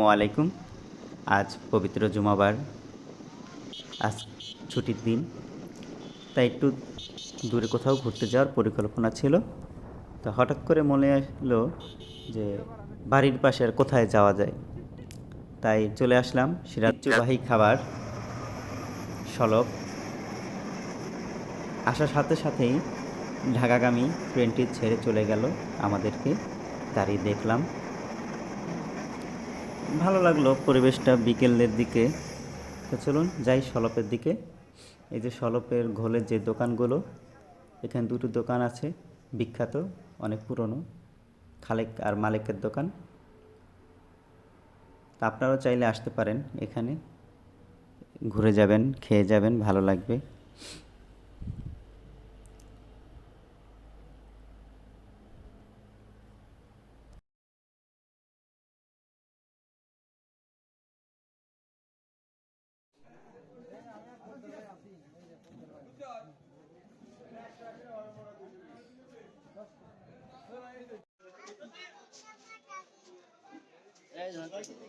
আসসালামু আলাইকুম আজ পবিত্র জুমাবার। আজ ছুটির দিন। তাই একটু দূরে কোথাও ঘুরতে যাওয়ার পরিকল্পনা ছিল। তো হঠাৎ করে মনে আসলো যে বাড়ির পাশে আর কোথায় যাওয়া যায়। তাই চলে আসলাম সিরাজবাহী খাবার সলব আসার সাথে সাথেই ঢাকাগামী ট্রেনটি ছেড়ে চলে গেল আমাদেরকে। দাঁড়িয়ে দেখলাম ভালো লাগল পরিবেশটা বিকেলের দিকে। তো চলুন যাই সলপের দিকে। এই যে সলপের ঘোলের যে দোকানগুলো, এখানে দুটো দোকান আছে, বিখ্যাত, অনেক পুরনো, খালেক আর মালিকের দোকান। তা আপনারাও চাইলে আসতে পারেন এখানে। ঘুরে যাবেন, খেয়ে যাবেন, ভালো লাগবে। 大丈夫。